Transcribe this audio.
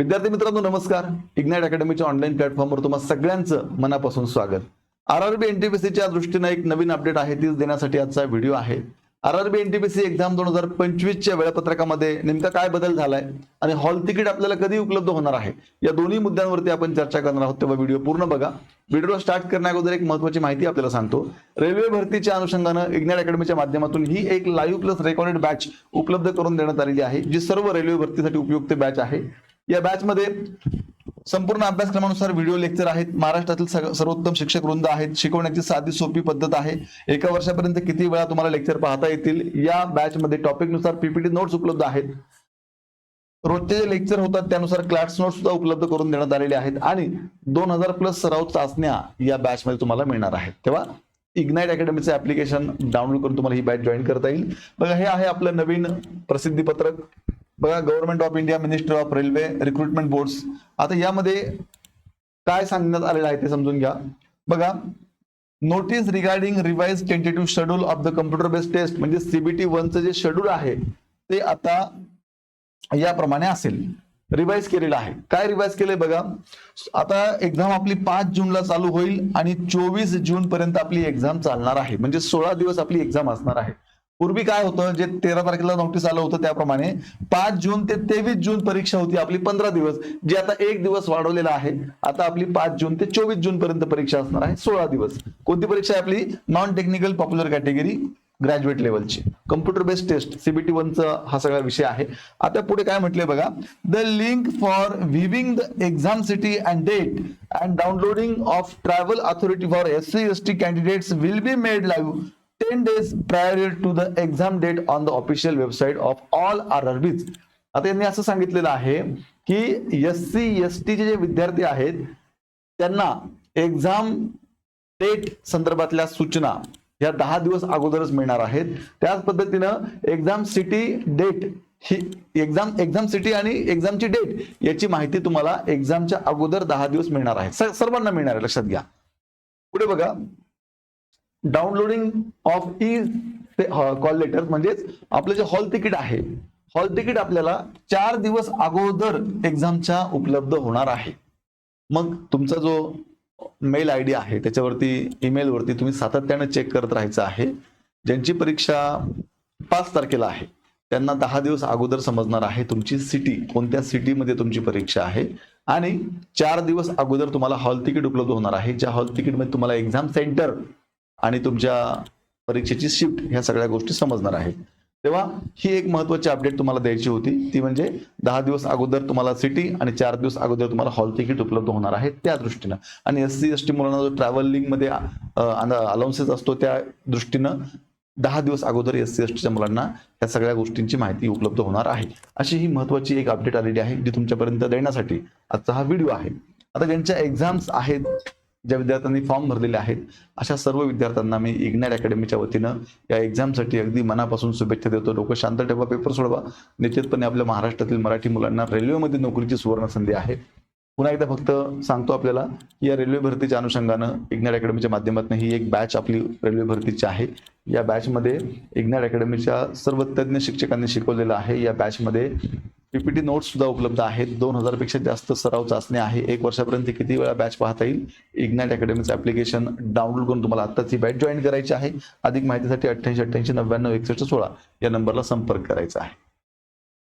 विद्यार्थी मित्रांनो नमस्कार. इग्नाइट अकॅडमीच्या ऑनलाईन प्लॅटफॉर्मवर तुम्हाला सगळ्यांचं मनापासून स्वागत. आर आर बी एनटीपीसीच्या दृष्टीनं एक नवीन अपडेट आहे तीच देण्यासाठी आजचा व्हिडिओ आहे. R R B NTPC exam दोन हजार पंचवीसच्या वेळापत्रकामध्ये नेमका काय बदल झालाय आणि हॉल तिकीट आपल्याला कधी उपलब्ध होणार आहे या दोन्ही मुद्द्यांवरती आपण चर्चा करणार आहोत तेव्हा व्हिडिओ पूर्ण बघा. व्हिडिओ स्टार्ट करण्या अगोदर एक महत्वाची माहिती आपल्याला सांगतो. रेल्वे भरतीच्या अनुषंगानं इग्नाइट अकॅडमीच्या माध्यमातून ही एक लाईव्ह प्लस रेकॉर्डेड बॅच उपलब्ध करून देण्यात आलेली आहे जी सर्व रेल्वे भरतीसाठी उपयुक्त बॅच आहे. या बॅच मध्ये संपूर्ण अभ्यासक्रमानुसार व्हिडिओ लेक्चर आहेत. महाराष्ट्रातील सर्वोत्तम शिक्षक वृंद आहेत. शिकवण्याची साधी सोपी पद्धत आहे. एका वर्षापर्यंत किती वेळा तुम्हाला लेक्चर पाहता येतील? या बॅच मध्ये टॉपिकनुसार पीपीटी नोट्स उपलब्ध आहेत. रोजचे जे लेक्चर होतात त्यानुसार क्लास नोट सुद्धा उपलब्ध करून देण्यात आलेले आहेत. आणि दोन हजार प्लस सराव चाचण्या या बॅच मध्ये तुम्हाला मिळणार आहेत. तेव्हा इग्नाइट अकॅडमीचं ऍप्लिकेशन डाउनलोड करून तुम्हाला ही बॅच जॉईन करता येईल. बघा हे आहे आपलं नवीन प्रसिद्धी पत्रक. बघा government of India minister of railway recruitment boards आता यामध्ये काय सांगण्यात आलेलं आहे ते समजून घ्या. बघा notice regarding revise tentative schedule of the computer based test म्हणजे सीबीटी वनचं जे शेड्यूल आहे ते आता याप्रमाणे असेल. रिवाइज केलेलं आहे. काय रिवाइज केलंय बघा? आता एक्झाम आपली पाच जूनला चालू होईल आणि चोवीस जून पर्यंत आपली एक्झाम चालणार आहे. म्हणजे सोळा दिवस आपली एक्झाम असणार आहे. पूर्वी काय होतं जे तेरा तारखेला नोटीस आलं होतं त्याप्रमाणे पाच जून ते तेवीस जून परीक्षा होती आपली पंधरा दिवस जी आता एक दिवस वाढवलेला आहे आता आपली पाच जून ते चोवीस जून पर्यंत परीक्षा असणार आहे सोळा दिवस. कोणती परीक्षा आहे आपली? Non technical popular category graduate लेवलची computer based test CBT वनचा हा सगळा विषय आहे. आता पुढे काय म्हटलंय बघा the link for viewing the exam city and date and downloading of travel authority for S C S T candidates will be made live ten days prior to the exam date on the official website of all R R आता यांनी असं सांगितलेलं आहे की S C S टीचे जे विद्यार्थी आहेत त्यांना एक्झाम डेट संदर्भातल्या सूचना या दहा दिवस अगोदरच मिळणार आहेत. त्याच पद्धतीनं एक्झाम सिटी डेट ही एक्झाम एक्झाम सिटी आणि एक्झामची डेट याची माहिती तुम्हाला एक्झामच्या अगोदर दहा दिवस मिळणार आहे. सर्वांना मिळणार आहे लक्षात घ्या. पुढे बघा. Downloading of E call letter म्हणजेच आपलं जे हॉल तिकीट आहे हॉल तिकीट आपल्याला चार दिवस अगोदर एक्झामच्या उपलब्ध होणार आहे. मग तुमचा जो मेल आय डी आहे त्याच्यावरती ईमेलवरती तुम्ही सातत्यानं चेक करत राहायचं आहे. ज्यांची परीक्षा पाच तारखेला आहे त्यांना दहा दिवस अगोदर समजणार आहे तुमची सिटी कोणत्या सिटीमध्ये तुमची परीक्षा आहे. आणि चार दिवस अगोदर तुम्हाला हॉल तिकीट उपलब्ध होणार आहे. ज्या हॉल तिकीटमध्ये तुम्हाला एक्झाम सेंटर आणि तुमच्या परीक्षेची शिफ्ट ह्या सगळ्या गोष्टी समजणार आहेत. तेव्हा ही एक महत्वाची अपडेट तुम्हाला द्यायची होती. ती म्हणजे दहा दिवस अगोदर तुम्हाला सिटी आणि चार दिवस अगोदर तुम्हाला हॉल तिकीट उपलब्ध होणार आहे त्या दृष्टीनं. आणि एस सी एस टी मुलांना जो ट्रॅव्हलिंगमध्ये अलाउन्सेस असतो त्या दृष्टीनं दहा दिवस अगोदर एस सी एस टीच्या मुलांना या सगळ्या गोष्टींची माहिती उपलब्ध होणार आहे. अशी ही महत्वाची एक अपडेट आलेली आहे जी तुमच्यापर्यंत देण्यासाठी आजचा हा व्हिडिओ आहे. आता ज्यांच्या एक्झाम्स आहेत ज्या विद्यार्थ्यांनी फॉर्म भरलेले आहेत अशा सर्व विद्यार्थ्यांना मी इग्नॅट अकॅडमीच्या वतीनं या एक्झामसाठी अगदी मनापासून शुभेच्छा देतो. लोक शांत ठेवा पेपर सोडवा. निश्चितपणे आपल्या महाराष्ट्रातील मराठी मुलांना रेल्वेमध्ये नोकरीची सुवर्ण संधी आहे. पुन्हा एकदा फक्त सांगतो आपल्याला की या रेल्वे भरतीच्या अनुषंगानं इग्नॅट अकॅडमीच्या माध्यमातून ही एक बॅच आपली रेल्वे भरतीची आहे. या बॅचमध्ये इग्नॅट अकॅडमीच्या सर्व तज्ज्ञ शिक्षकांनी शिकवलेलं आहे. या बॅचमध्ये पीपीटी नोट्स सुद्धा उपलब्ध आहेत. दोन हजारपेक्षा जास्त सराव चाचणी आहे. एक वर्षापर्यंत किती वेळा बॅच पाहता येईल? इग्नाइट अकॅडमीचं ऍप्लिकेशन डाउनलोड करून तुम्हाला आत्ताच ही बॅच जॉईन करायची आहे. अधिक माहितीसाठी अठ्ठ्याऐंशी अठ्ठ्याऐंशी नव्याण्णव एकसष्ट सोळा या नंबरला संपर्क करायचा आहे.